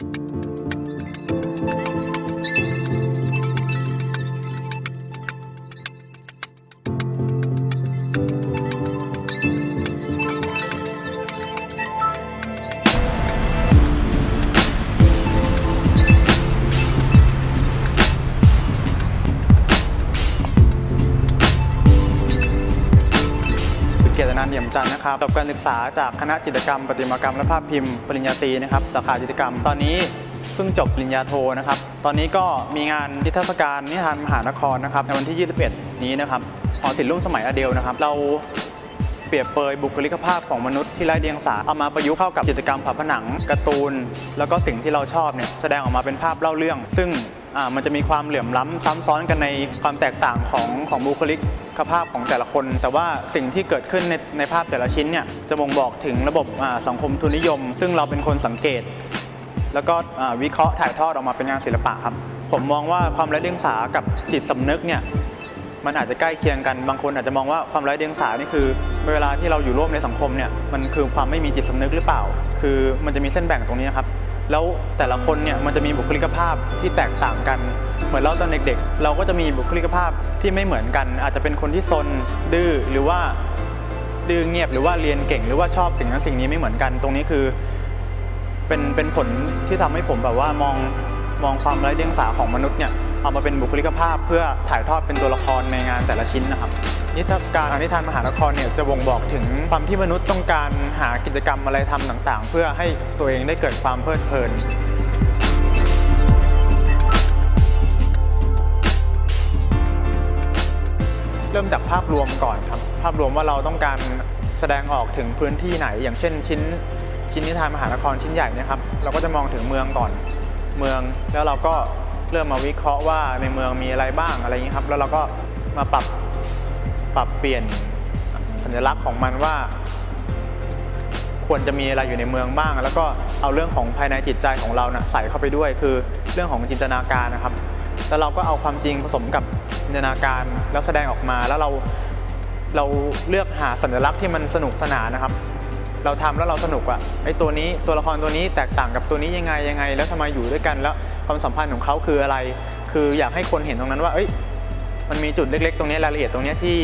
คื เอี่ยมจันทร์นะครับจบการศึกษาจากคณะจิตรกรรม ประติมากรรมและภาพพิมพ์ปริญญาตรีนะครับสาขาจิตรกรรมตอนนี้เพิ่งจบปริญญาโทนะครับ ตอนนี้ก็มีงานนิทรรศการนิทานมหานครนะครับในวันที่ 21 นี้นะครับหอศิลป์ร่วมสมัยอเดลนะครับ เราเปรียบเปรยบุคลิกภาพของมนุษย์ที่ไร้เดียงสาเอามาประยุกต์เข้ากับจิตรกรรมฝาผนังการ์ตูน แล้วก็สิ่งที่เราชอบเนี่ยแสดงออกมาเป็นภาพเล่าเรื่อง ซึ่ง มันจะมีความเหลื่อมล้ำซ้ำซ้อนกันในความแตกต่างของของบุคลิกภาพของแต่ละคน แต่ว่าสิ่งที่เกิดขึ้นในในภาพแต่ละชิ้นเนี่ยจะบ่งบอกถึงระบบสังคมทุนนิยม ซึ่งเราเป็นคนสังเกต แล้วก็วิเคราะห์ถ่ายทอดออกมาเป็นงานศิลปะครับ ผมมองว่าความไร้เดียงสากับจิตสำนึกเนี่ยมันอาจจะใกล้เคียงกันบางคนอาจจะมองว่าความไร้เดียงสานี่คือ เวลาที่เราอยู่ร่วมในสังคมเนี่ยมันคือความไม่มีจิตสำนึกหรือเปล่า คือมันจะมีเส้นแบ่งตรงนี้ครับ แล้วแต่ละคนเนี่ยมันจะมีบุคลิกภาพที่แตกต่างกัน เหมือนเราตอนเด็กๆ เราก็จะมีบุคลิกภาพที่ไม่เหมือนกัน อาจจะเป็นคนที่ซนดื้อหรือว่าดื้อเงียบหรือว่าเรียนเก่งหรือว่าชอบสิ่งนั้นสิ่งนี้ไม่เหมือนกัน ตรงนี้คือ เป็นเป็นผลที่ทำให้ผมแบบว่ามองมองความไร้เดียงสาของมนุษย์เนี่ย เอามาเป็นบุคลิกภาพ เพื่อถ่ายทอดเป็นตัวละครในงานแต่ละชิ้นนะครับ นิทรรศการนิทานมหานครเนี่ยจะบ่งบอกถึงความที่มนุษย์ต้องการหากิจกรรมอะไรทำต่างๆ เพื่อให้ตัวเองได้เกิดความเพลิดเพลินเริ่มจากภาพรวมก่อนครับ ภาพรวมว่าเราต้องการแสดงออกถึงพื้นที่ไหน อย่างเช่นชิ้น ชิ้นนิทานมหานครชิ้นใหญ่นะครับ เราก็จะมองถึงเมืองก่อน เมือง แล้วเราก็เริ่มมาวิเคราะห์ว่าในเมืองมีอะไรบ้างอะไรอย่างนี้ครับ แล้วเราก็มาปรับปรับเปลี่ยนสัญลักษณ์ของมันว่า ควรจะมีอะไรอยู่ในเมืองบ้าง แล้วก็เอาเรื่องของภายในจิตใจของเรานะใส่เข้าไปด้วย คือเรื่องของจินตนาการนะครับ แล้วเราก็เอาความจริงผสมกับจินตนาการแล้วแสดงออกมาแล้วเราเราเลือกหาสัญลักษณ์ที่มันสนุกสนานนะครับ เราทำแล้วเราสนุกอะไอตัวนี้ตัวละครตัวนี้แตกต่างกับตัวนี้ยังไงยังไง แล้วทำไมอยู่ด้วยกันแล้วความสัมพันธ์ของเขาคืออะไร คืออยากให้คนเห็นตรงนั้นว่าเอ้ยมันมีจุดเล็ก ๆ ตรงนี้รายละเอียดตรงนี้ที่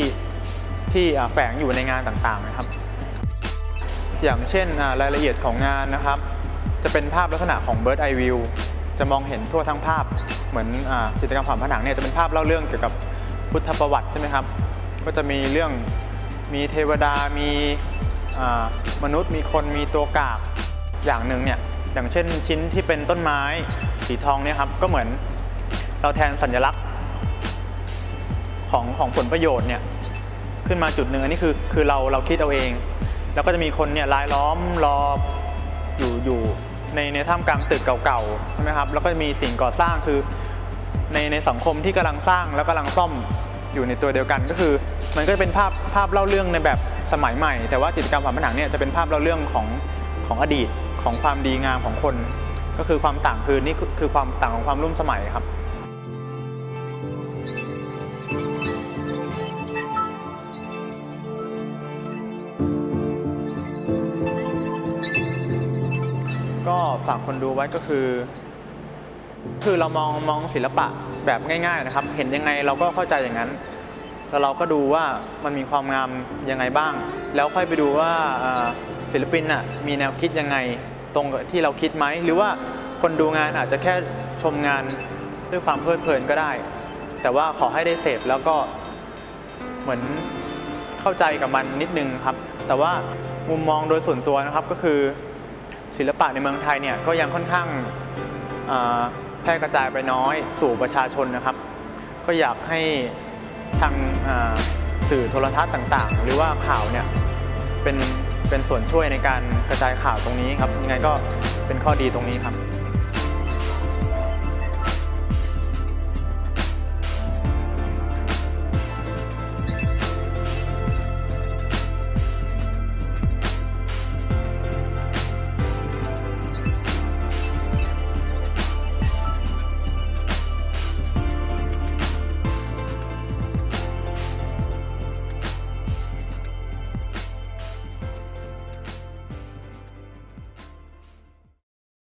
ที่แฝงอยู่ในงานต่างๆนะครับ อย่างเช่นรายละเอียดของงานนะครับ จะเป็นภาพลักษณะของ Bird Eye View จะมองเห็นทั่วทั้งภาพเหมือนจิตรกรรมฝาผนังเนี่ยจะเป็นภาพเล่าเรื่องเกี่ยวกับพุทธประวัติใช่ไหมครับ ก็จะมีเรื่องมีเทวดามี มนุษย์มีคนมีตัวกากอย่างหนึ่งเนี่ยอย่างเช่นชิ้นที่เป็นต้นไม้สีทองเนี่ยครับก็เหมือนเราแทนสัญลักษณ์ของของผลประโยชน์เนี่ยขึ้นมาจุดหนึ่งอันนี้คือคือเราเราคิดเอาเอง แล้วก็จะมีคนเนี่ยรายล้อมรอบอยู่อยู่ในในท่ามกลางตึกเก่าๆใช่ไหมครับแล้วก็มีสิ่งก่อสร้างคือในในสังคมที่กำลังสร้างแล้วกำลังซ่อมอยู่ในตัวเดียวกันก็คือ มันก็จะเป็นภาพภาพเล่าเรื่องในแบบ สมัยใหม่ แต่ว่าจิตรกรรมฝาผนังเนี่ยจะเป็นภาพเล่าเรื่องของของอดีตของความดีงามของคน ก็คือความต่างคือนี่คือคือความต่างของความร่วมสมัยครับก็ฝากคนดูไว้ก็คือ คือเรามองมองศิลปะแบบง่าย ๆนะครับ เห็นยังไงเราก็เข้าใจอย่างนั้น แล้วเราก็ดูว่ามันมีความงามยังไงบ้าง แล้วค่อยไปดูว่าศิลปินน่ะมีแนวคิดยังไงตรงที่เราคิดไหม หรือว่าคนดูงานอาจจะแค่ชมงานด้วยความเพลิดเพลินก็ได้ แต่ว่าขอให้ได้เสพแล้วก็เหมือนเข้าใจกับมันนิดนึงครับ แต่ว่ามุมมองโดยส่วนตัวนะครับก็คือศิลปะในเมืองไทยเนี่ยก็ยังค่อนข้างแพร่กระจายไปน้อยสู่ประชาชนนะครับ ก็อยากให้ ทางสื่อโทรทัศน์ต่าง ๆ หรือว่าข่าวเนี่ยเป็นเป็นส่วนช่วยในการกระจายข่าวตรงนี้ครับยังไงก็เป็นข้อดีตรงนี้ครับ